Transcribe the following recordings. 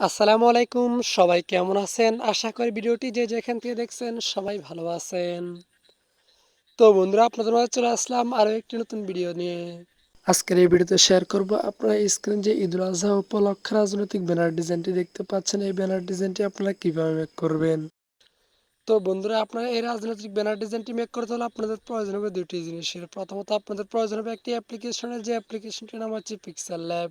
আসসালামু আলাইকুম, সবাই কেমন আছেন? আশা করি ভিডিওটি যে যেখান থেকে দেখছেন সবাই ভালো আছেন। তো বন্ধুরা, আপনাদের মাঝে চলে আসলাম আরও একটি নতুন ভিডিও নিয়ে। আজকের এই ভিডিওতে শেয়ার করব আপনারা স্ক্রিন যে ঈদুল আজহা উপলক্ষে রাজনৈতিক ব্যানার ডিজাইনটি দেখতে পাচ্ছেন। এই ব্যানার ডিজাইনটি আপনারা কীভাবে মেক করবেন? তো বন্ধুরা, আপনারা এই রাজনৈতিক ব্যানার ডিজাইনটি মেক করতে হলে আপনাদের প্রয়োজন হবে দুটি জিনিসের। প্রথমত, আপনাদের প্রয়োজন হবে একটি অ্যাপ্লিকেশনের যে অ্যাপ্লিকেশনটির নাম হচ্ছে পিক্সেল ল্যাব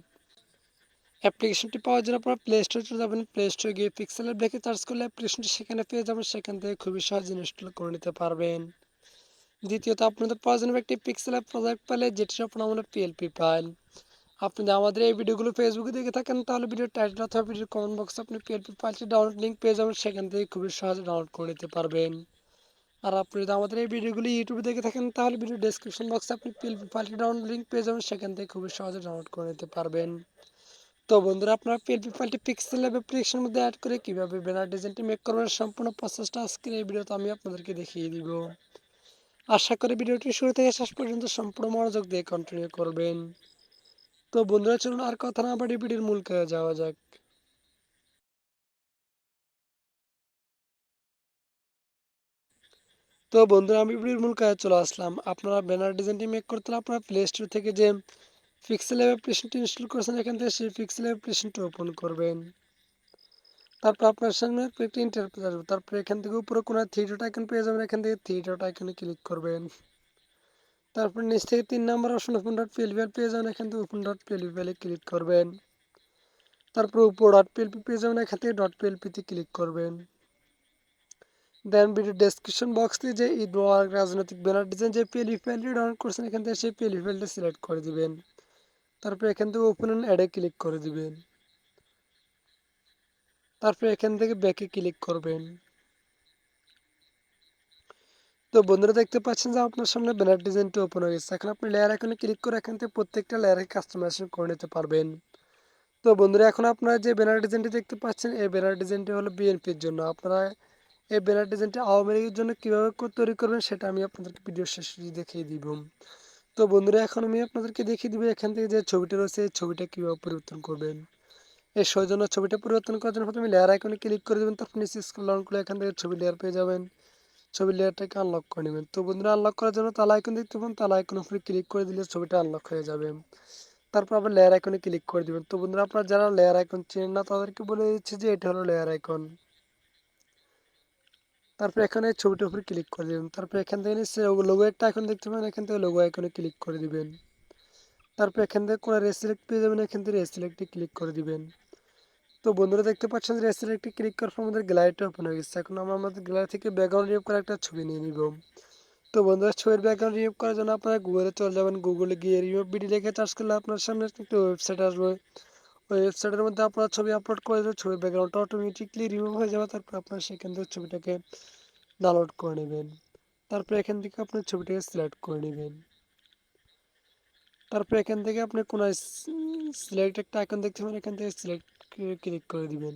অ্যাপ্লিকেশনটি পাওয়ার জন্য আপনারা প্লে স্টোরে চলে যাবেন প্লে স্টোরে গিয়ে পিক্সেল অ্যাপ দেখে সার্চ করলে অ্যাপ্লিকেশনটি সেখানে পেয়ে যাবেন, সেখান থেকে খুবই সহজে ইনস্টল করে নিতে পারবেন। দ্বিতীয়ত, আপনাদের প্রয়োজন হবে একটি পিক্সেল প্রজেক্ট পেলে যেটির আপনার আমরা পিএলপি ফাইল আপনি আমাদের এই ভিডিওগুলো ফেসবুকে দেখে থাকেন, তাহলে ভিডিও টাইটেল অথবা ভিডিও কমেন্ট বক্সে আপনি পিএলপি ফাইলটি ডাউনলোড লিঙ্ক পেয়ে যাবেন, সেখান থেকে খুবই সহজে ডাউনলোড করে নিতে পারবেন। আর আপনি যদি আমাদের এই ভিডিওগুলি ইউটিউবে দেখে থাকেন, তাহলে ভিডিও ডেসক্রিপশন বক্সে আপনি পিএলপি ফাইলটি ডাউনলোড লিঙ্ক পেয়ে যাবেন, সেখান থেকে খুবই সহজে ডাউনলোড করে নিতে পারবেন। তো বন্ধুরা, আপনারা পিএলপি ফাইলটি পিক্সেল অ্যাপ্লিকেশনের মধ্যে অ্যাড করে কীভাবে ব্যানার ডিজাইনটি মেক করবেন সম্পূর্ণ প্রসেসটা আজকের এই ভিডিওতে আমি আপনাদেরকে দেখিয়ে দিব। আশা করি ভিডিওটি শুরু থেকে শেষ পর্যন্ত সম্পূর্ণ মনোযোগ দিয়ে কন্টিনিউ করবেন। তো বন্ধুরা, চলুন আর কথা না বাড়ি ভিডিওর মূল কাজে যাওয়া যাক। তো বন্ধুরা, আমি ভিডিওর মূল কাজে চলে আসলাম। আপনারা ব্যানার ডিজাইনটি মেক করতে আপনারা প্লে স্টোর থেকে যে পিক্সেল অ্যাপ্লিকেশনটি ইনস্টল করেছেন, এখান থেকে সেই পিক্সেল অ্যাপ্লিকেশনটি ওপেন করবেন। তারপর আপনার সামনে একটি ইন্টারপ্রেট আসবে। তারপর এখান থেকে উপরে কোনো থ্রি ডট আইকন পেয়ে যাবেন, এখান থেকে থ্রি ডট আইকনে ক্লিক করবেন। তারপর নিচ থেকে তিন নম্বর অপশন ওপেন ডট পিএলপিএল পেয়ে যাবেন, এখান থেকে ওপেন ডট পিএলপিএলে ক্লিক করবেন। তারপর উপর ডট পিএলপি পেয়ে যাবেন, এখান থেকে ডট পিএলপিতে ক্লিক করবেন। দেন ভিডিও ডেসক্রিপশন বক্স দিয়ে যে ঈদ রাজনৈতিক ব্যানার ডিজাইন যে পিএলপি ফাইলটি ডাউনলোড করছেন, এখান থেকে সেই পিএলপি ফাইলটা সিলেক্ট করে দিবেন। তারপর এখান থেকে ওপেন অ্যাডে ক্লিক করে দিবেন। তারপর এখান থেকে ব্যাকে ক্লিক করবেন। তো বন্ধুরা দেখতে পাচ্ছেন যে আপনার সামনে ব্যানার ডিজাইনটি ওপেন হয়ে গেছে। এখন আপনি লেয়ার এখানে ক্লিক করে এখান থেকে প্রত্যেকটা লেয়ারে কাস্টমাইজেশন করে নিতে পারবেন। তো বন্ধুরা, এখন আপনারা যে ব্যানার ডিজাইনটি দেখতে পাচ্ছেন, এই ব্যানার ডিজাইনটি হলো বিএনপির জন্য। আপনারা এই ব্যানার ডিজাইনটি আওয়ামী লীগের জন্য কীভাবে তৈরি করবেন, সেটা আমি আপনাদেরকে ভিডিও শেষে দেখিয়ে দিব। তো বন্ধুরা, এখন আমি আপনাদেরকে দেখিয়ে দিব এখান থেকে যে ছবিটা রয়েছে এই ছবিটা কীভাবে পরিবর্তন করবেন। এই সৌজন্য ছবিটা পরিবর্তন করার জন্য প্রথমে লেয়ার আইকনে ক্লিক করে দেবেন তারপর নিচে স্ক্রল ডাউন করে এখান থেকে ছবি লেয়ার পেয়ে যাবেন। ছবি লেয়ারটাকে আনলক করে নেবেন। তো বন্ধুরা আনলক করার জন্য তালা আইকন দেখতে পাবেন, তালা আইকন উপরে ক্লিক করে দিলে ছবিটা আনলক হয়ে যাবে। তারপর আবার লেয়ার আইকনে ক্লিক করে দেবেন। তো বন্ধুরা, আপনারা যারা লেয়ার আইকন চেনেন না, তাদেরকে বলে দিচ্ছি যে এটা হলো লেয়ার আইকন তারপর এখানে ছবিটার উপরে ক্লিক করে দেবেন। তারপর এখান থেকে নিচে লোগো একটা এখন দেখতে পাবেন, এখান থেকে লোগো আইকনে ক্লিক করে দিবেন। তারপর এখান থেকে কোনো রেসিলেক্ট পেয়ে যাবেন, এখান থেকে রেসিলেক্টে ক্লিক করে দিবেন। তো বন্ধুরা দেখতে পাচ্ছেন রেসিলেক্টে ক্লিক করার পর আমাদের গ্যালারিটা ওপেন হয়ে গেছে। এখন আমরা আমাদের গ্যালারি থেকে ব্যাকগ্রাউন্ড রিমুভ করে একটা ছবি নিয়ে নিব। তো বন্ধুরা ছবির ব্যাকগ্রাউন্ড রিমুভ করার জন্য আপনারা গুগলে চলে যাবেন। গুগলে গিয়ে রিমুভ বিডি লেখে চার্জ করলে আপনার সামনে একটা ওয়েবসাইট আসবে। ওই ওয়েবসাইটের মধ্যে আপনারা ছবি আপলোড করে দেবেন, ছবির ব্যাকগ্রাউন্ডটা অটোমেটিকলি রিমুভ হয়ে যাবে, তারপর আপনারা সেখান থেকে ছবিটাকে ডাউনলোড করে নেবেন। তারপর এখান থেকে আপনার ছবিটাকে সিলেক্ট করে নেবেন। তারপর এখান থেকে আপনি কোনো সিলেক্ট একটা আইকন দেখতে পাবেন এখান থেকে সিলেক্ট ক্লিক করে দিবেন।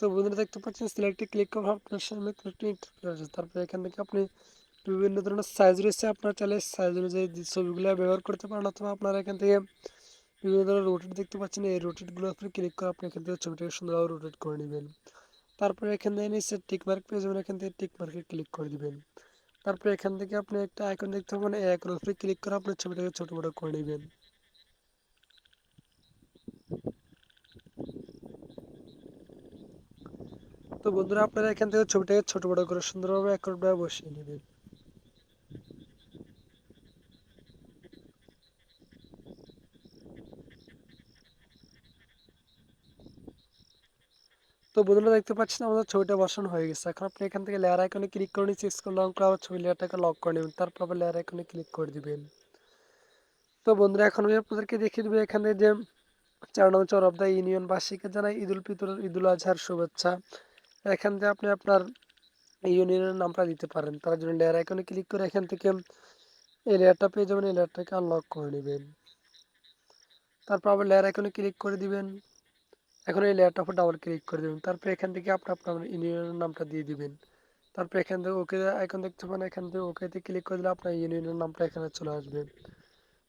তো বন্ধুরা দেখতে পাচ্ছেন সিলেক্টে ক্লিক করার আপনার সামনে তারপর এখান থেকে আপনি বিভিন্ন ধরনের সাইজ রয়েছে, আপনার চাইলে সাইজ অনুযায়ী ছবিগুলো ব্যবহার করতে পারেন, অথবা আপনারা এখান থেকে বিভিন্ন ধরনের রোটেট দেখতে পাচ্ছেন, এই রোটেটগুলো আপনি ক্লিক করে আপনি এখান থেকে ছবিটাকে সুন্দরভাবে রোটেট করে নেবেন। তারপরে এখান থেকে নিচে টিক মার্ক পেয়ে যাবেন, এখান থেকে টিক মার্কে ক্লিক করে দিবেন। তারপরে এখান থেকে আপনি একটা আইকন দেখতে পাবেন, এই আইকনের উপরে ক্লিক করে আপনার ছবিটাকে ছোটো বড়ো করে নেবেন। তো বন্ধুরা, আপনারা এখান থেকে ছবিটাকে ছোট বড় করে সুন্দরভাবে একভাবে বসিয়ে নেবেন। তো বন্ধুরা দেখতে পাচ্ছেন আমাদের ছবিটা বসানো হয়ে গেছে। এখন আপনি এখান থেকে লেয়ার আইকনে ক্লিক করে নিচ্ছি স্ক্রল ডাউন করে আবার ছবি লেয়ারটাকে লক করে নেবেন। তারপর আবার লেয়ার আইকনে ক্লিক করে দিবেন। তো বন্ধুরা, এখন আমি আপনাদেরকে দেখিয়ে দেবো এখানে যে চার নম্বর অফ দ্য ইউনিয়ন বাসীকে জানাই ঈদুল ফিতর, ঈদুল আজহার শুভেচ্ছা। এখান থেকে আপনি আপনার ইউনিয়নের নামটা দিতে পারেন। তার জন্য লেয়ার আইকনে ক্লিক করে এখান থেকে এই লেয়ারটা পেয়ে যাবেন, এই লেয়ারটাকে আনলক করে নেবেন। তারপর আবার লেয়ার আইকনে ক্লিক করে দিবেন। এখন এই লেয়ারটা উপর ডাবল ক্লিক করে দেবেন। তারপর এখান থেকে আপনি আপনার ইউনিয়নের নামটা দিয়ে দিবেন। তারপর এখান থেকে ওকে আইকন দেখতে পান এখান থেকে ওকেতে ক্লিক করে দিলে আপনার ইউনিয়নের নামটা এখানে চলে আসবে।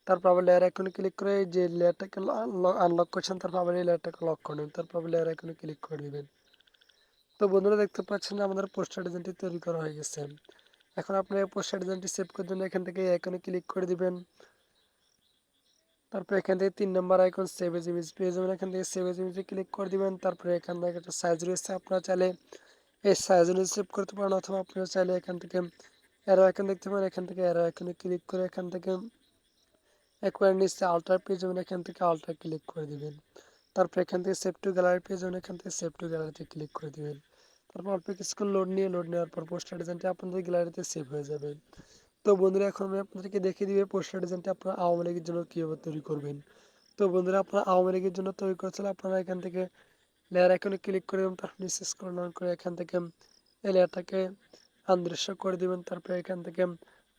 তারপর আবার লেয়ার আইকনে ক্লিক করে যে লেয়ারটাকে আনলক করছেন, তারপর আবার এই লেয়ারটাকে লক করে নেবেন। তারপর আবার লেয়ার আইকনে ক্লিক করে দিবেন। তো বন্ধুরা দেখতে পাচ্ছেন আমাদের পোস্টার ডিজাইনটি তৈরি করা হয়ে গেছে। এখন আপনি পোস্টার ডিজাইনটি সেভ করার জন্য এখান থেকে আইকনে ক্লিক করে দিবেন। তারপর এখান থেকে তিন নম্বর আইকন সেভ এজ ইমেজ পেয়ে যাবেন। এখান থেকে সেভ এজ ইমেজে ক্লিক করে দিবেন। তারপরে এখান থেকে একটা সাইজ রয়েছে। আপনারা চাইলে এই সাইজ অনুযায়ী সেভ করতে পারেন অথবা আপনারা চাইলে এখান থেকে অ্যারো আইকন দেখতে পারেন। এখান থেকে অ্যারো আইকনে ক্লিক করে এখান থেকে একবার নিচে আল্ট্রা পেয়ে যাবেন। এখান থেকে আল্ট্রা ক্লিক করে দিবেন। তারপর এখান থেকে সেভ টু গ্যালারি পেয়ে যাবেন। এখান থেকে সেভ টু গ্যালারিতে ক্লিক করে দিবেন। তারপর অল্প কিছুক্ষণ লোড নিয়ে লোড নেওয়ার পর পোস্টার ডিজাইনটি আপনাদের গ্যালারিতে সেভ হয়ে যাবে। তো বন্ধুরা, এখন আমি আপনাদেরকে দেখিয়ে দিবে পোস্টার ডিজাইনটি আপনারা আওয়ামী লীগের জন্য কীভাবে তৈরি করবেন। তো বন্ধুরা, আপনারা আওয়ামী লীগের জন্য তৈরি করেছিল আপনারা এখান থেকে লেয়ার এখানে ক্লিক করে দেবেন তারপর নিচে স্ক্রল ডাউন করে এখান থেকে এই লেয়ারটাকে আনদৃশ্য করে দিবেন। তারপরে এখান থেকে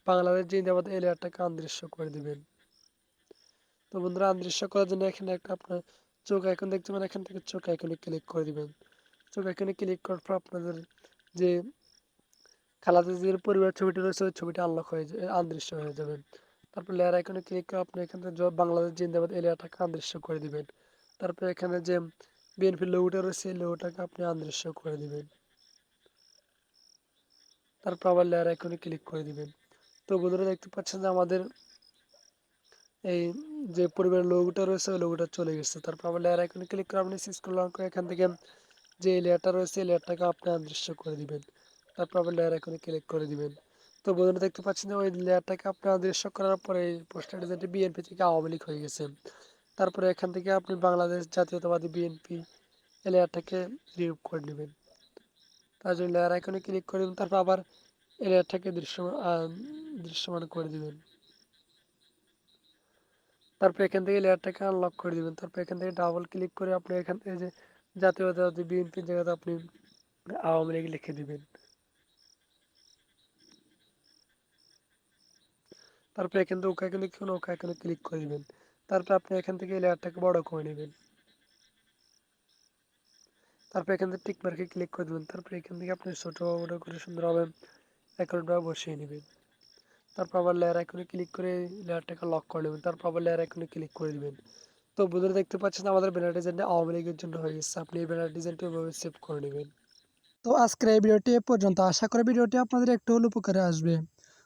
বাংলাদেশ জিন্দাবাদ এই লেয়ারটাকে আনদৃশ্য করে দিবেন। তো বন্ধুরা আনদৃশ্য করার জন্য এখানে একটা আপনার চোখ আইকন দেখতে পাবেন এখান থেকে চোখ আইকনে ক্লিক করে দিবেন। চোখ আইকনে ক্লিক করার পর আপনাদের যে খালাদের যে পরিবার ছবিটা রয়েছে, ওই ছবিটা আনলক হয়ে যাবে, আনদৃশ্য হয়ে যাবে। তারপর লেয়ার আইকনে ক্লিক করে আপনি এখান থেকে বাংলাদেশ জিন্দাবাদ এই লেয়ারটাকে আনদৃশ্য করে দিবেন। তারপরে এখানে যে বিএনপির লোগোটা রয়েছে, এই লোগোটাকে আপনি আনদৃশ্য করে দিবেন। তারপর আবার লেয়ার আইকনে ক্লিক করে দিবেন। তো বন্ধুরা দেখতে পাচ্ছেন যে আমাদের এই যে পরিবারের লোগোটা রয়েছে, ওই লোগোটা চলে গেছে। তারপর আবার লেয়ার আইকনে ক্লিক করে আপনি ডাউন করে এখান থেকে যে লেয়ারটা রয়েছে, এই লেয়ারটাকে আপনি আদৃশ্য করে দিবেন। তারপর আবার লেয়ার আইকনে ক্লিক করে দিবেন। তো বন্ধুরা দেখতে পাচ্ছেন যে ওই লেয়ারটাকে আপনি আদৃশ্য করার পরে পোস্টার ডিজাইনটি বিএনপি থেকে আওয়ামী লীগ হয়ে গেছে। তারপরে এখান থেকে আপনি বাংলাদেশ জাতীয়তাবাদী বিএনপি এই লেয়ারটাকে রিমুভ করে নেবেন। তার জন্য লেয়ার আইকনে ক্লিক করে দেবেন, তারপর আবার এই লেয়ারটাকে দৃশ্যমান দৃশ্যমান করে দিবেন। তারপর এখান থেকে লেয়ারটাকে আনলক করে দিবেন। তারপর এখান থেকে ডাবল ক্লিক করে আপনি এখান থেকে যে জাতীয়তাবাদী বিএনপির জায়গাতে আপনি আওয়ামী লীগ লিখে দিবেন। তারপর এখান থেকে ওকে এখানে লিখুন ওকে এখানে ক্লিক করে দিবেন তারপর আপনি এখান থেকে লেয়ারটাকে বড় করে নেবেন। তারপর এখান থেকে টিক মার্কে ক্লিক করে দেবেন। তারপর এখান থেকে আপনি ছোটো বড় করে সুন্দরভাবে অ্যাকাউন্টটা বসিয়ে নেবেন। তারপর আবার লেয়ার আইকনে ক্লিক করে লেয়ারটাকে লক করে নেবেন। তারপর আবার লেয়ার আইকনে ক্লিক করে দিবেন। তো বন্ধুরা দেখতে পাচ্ছেন আমাদের ব্যানার ডিজাইনটা আওয়ামী লীগের জন্য হয়ে গেছে। আপনি এই ব্যানার ডিজাইনটি ওইভাবে সেভ করে নেবেন। তো আজকের এই ভিডিওটি এ পর্যন্ত। আশা করি ভিডিওটি আপনাদের একটু হলে উপকারে আসবে।